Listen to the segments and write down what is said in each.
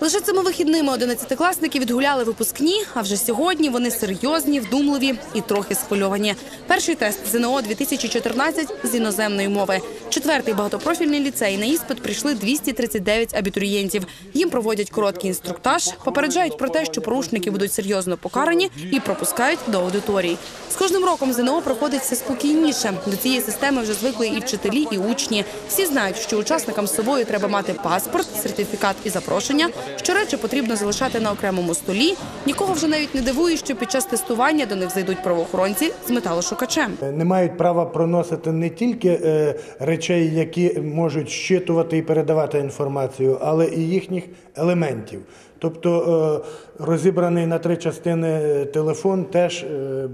Лише цими вихідними одинадцятикласники відгуляли випускні, а вже сьогодні вони серйозні, вдумливі і трохи схвильовані. Перший тест ЗНО 2014 з іноземної мови. Четвертий багатопрофільний ліцей на іспит прийшли 239 абітурієнтів. Їм проводять короткий інструктаж, попереджають про те, що порушники будуть серйозно покарані і пропускають до аудиторій. З кожним роком ЗНО проходить все спокійніше. До цієї системи вже звикли і вчителі, і учні. Всі знають, що учасникам з собою треба мати паспорт, сертифікат і запрошення. Що речі потрібно залишати на окремому столі. Нікого вже навіть не дивує, що під час тестування до них зайдуть правоохоронці з металошукачем. Не мають права проносити не тільки е, речей, які можуть щитувати і передавати інформацію, але і їхніх елементів. Тобто е, розібраний на три частини е, телефон теж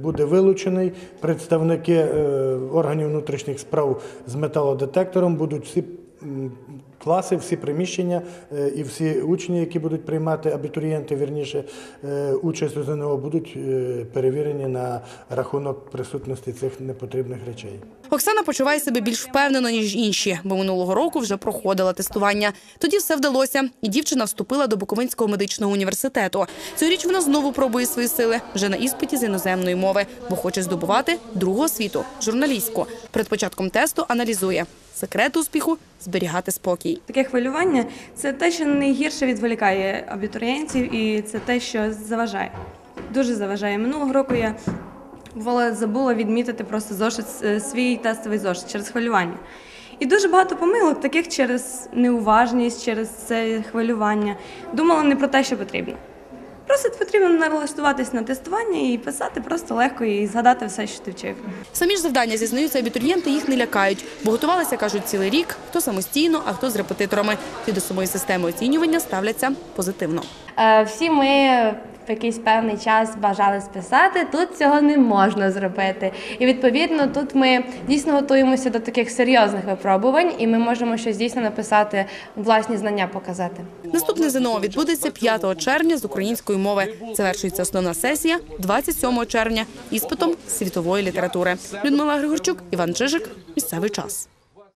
буде вилучений. Представники органів внутрішніх справ з металодетектором будуть всі класи, всі приміщення е, і всі учні, які будуть приймати абітурієнти, вірніше, е, участь у ЗНО, будуть е, перевірені на рахунок присутності цих непотрібних речей. Оксана почуває себе більш впевнено ніж інші, бо минулого року вже проходила тестування. Тоді все вдалося, і дівчина вступила до Буковинського медичного університету. Цьогоріч вона знову пробує свої сили вже на іспиті з іноземної мови, бо хоче здобувати другу освіту журналістську. Перед початком тесту аналізує секрет успіху зберігати спокій. Таке хвилювання це те, що найгірше відволікає абітурієнтів, і це те, що заважає. Дуже заважає. Минулого року я бувала забула відмітити просто зошит е, свій тестовий зошит через хвилювання. І дуже багато помилок, таких через неуважність, через це хвилювання. Думала не про те, що потрібно. Просто потрібно налаштуватись на тестування і писати просто легко і згадати все, що ти вчив. Самі ж завдання зізнаються абітурієнти їх не лякають, бо готувалися, кажуть, цілий рік, хто самостійно, а хто з репетиторами. Ті до самої системи оцінювання ставляться позитивно. Е, Всі ми в якийсь певний час бажали списати. Тут цього не можна зробити. І відповідно тут ми дійсно готуємося до таких серйозних випробувань, і ми можемо щось дійсно написати, власні знання показати. Наступне ЗНО відбудеться 5 червня з української мови. Завершується основна сесія 27 червня іспитом світової літератури. Людмила Григорчук, Іван Чижик. Місцевий час.